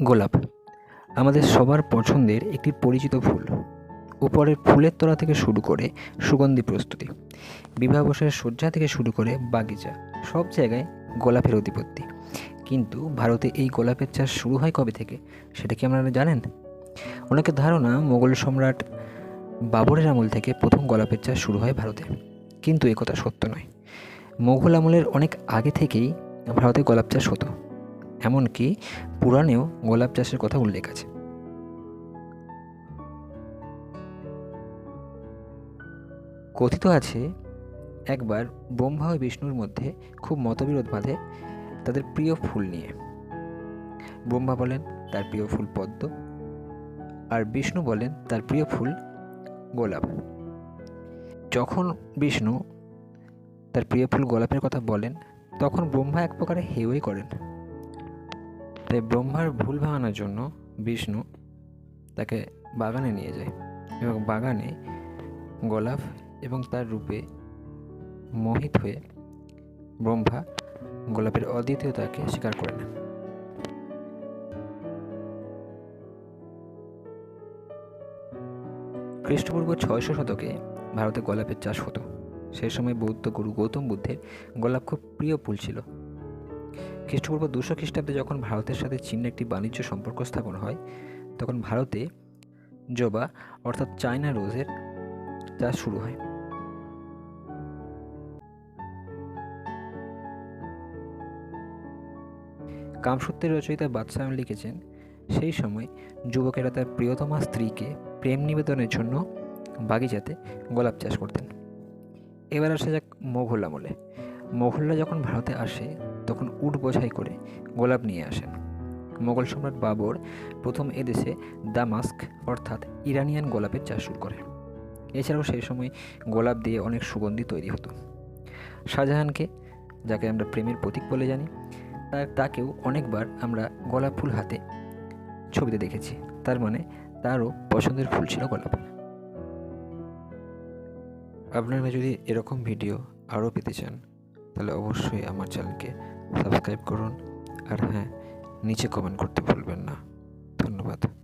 গোলাপ। আমাদের সবার পছন্দের একটি পরিচিত ফুল। উপরের ফুলের তোড়া থেকে শুরু করে সুগন্ধি প্রস্তুতি বিবাহাবসের শয্যা থেকে শুরু করে বাগিচা, সব জায়গায় গোলাপের অধিপত্তি কিন্তু ভারতে এই গোলাপের চাষ শুরু হয় কবে থেকে, সেটা কি আপনারা জানেন? অনেকের ধারণা মোগল সম্রাট বাবরের আমল থেকে প্রথম গোলাপের চাষ শুরু হয় ভারতে। কিন্তু এ কথা সত্য নয়। মোগল আমলের অনেক আগে থেকেই ভারতে গোলাপ চাষ হতো। এমনকি পুরাণেও গোলাপ চাষের কথা উল্লেখ আছে। কথিত আছে, একবার ব্রহ্মা ও বিষ্ণুর মধ্যে খুব মতবিরোধ বাঁধে তাদের প্রিয় ফুল নিয়ে। ব্রহ্মা বলেন, তার প্রিয় ফুল পদ্ম। আর বিষ্ণু বলেন, তার প্রিয় ফুল গোলাপ। যখন বিষ্ণু তার প্রিয় ফুল গোলাপের কথা বলেন, তখন ব্রহ্মা এক প্রকারে হেওই করেন। তাই ব্রহ্মার ভুল ভাঙানোর জন্য বিষ্ণু তাকে বাগানে নিয়ে যায় এবং বাগানে গোলাপ এবং তার রূপে মোহিত হয়ে ব্রহ্মা গোলাপের অদ্বিতীয়তাকে স্বীকার করে নেন। খ্রিস্টপূর্ব ছয়শো শতকে ভারতে গোলাপের চাষ হতো। সেই সময় বৌদ্ধ গুরু গৌতম বুদ্ধের গোলাপ খুব প্রিয় ফুল ছিল। খ্রিস্টপূর্ব দুশো খ্রিস্টাব্দে যখন ভারতের সাথে চীনের একটি বাণিজ্য সম্পর্ক স্থাপন হয়, তখন ভারতে জবা, অর্থাৎ চায়না রোজের চাষ শুরু হয়। কামসূত্রের রচয়িতা বাদশাহ লিখেছেন, সেই সময় যুবকেরা তার প্রিয়তমা স্ত্রীকে প্রেম নিবেদনের জন্য বাগিচাতে গোলাপ চাষ করতেন। এবার আসা যাক মোঘল আমলে। মোঘলরা যখন ভারতে আসে তখন উট বোঝাই করে গোলাপ নিয়ে আসেন। মোগল সম্রাট বাবর প্রথম এদেশে দামাস্ক, অর্থাৎ ইরানিয়ান গোলাপের চাষ শুরু করে এছাড়াও সেই সময় গোলাপ দিয়ে অনেক সুগন্ধি তৈরি হতো। শাহজাহানকে, যাকে আমরা প্রেমের প্রতীক বলে জানি তাকেও অনেকবার আমরা গোলাপ ফুল হাতে ছবিতে দেখেছি। তার মানে তারও পছন্দের ফুল ছিল গোলাপ। আপনারা যদি এরকম ভিডিও আরও পেতে চান, তাহলে অবশ্যই আমার চ্যানেলকে সাবস্ক্রাইব করুন। আর হ্যাঁ নিচে কমেন্ট করতে ভুলবেন না। ধন্যবাদ।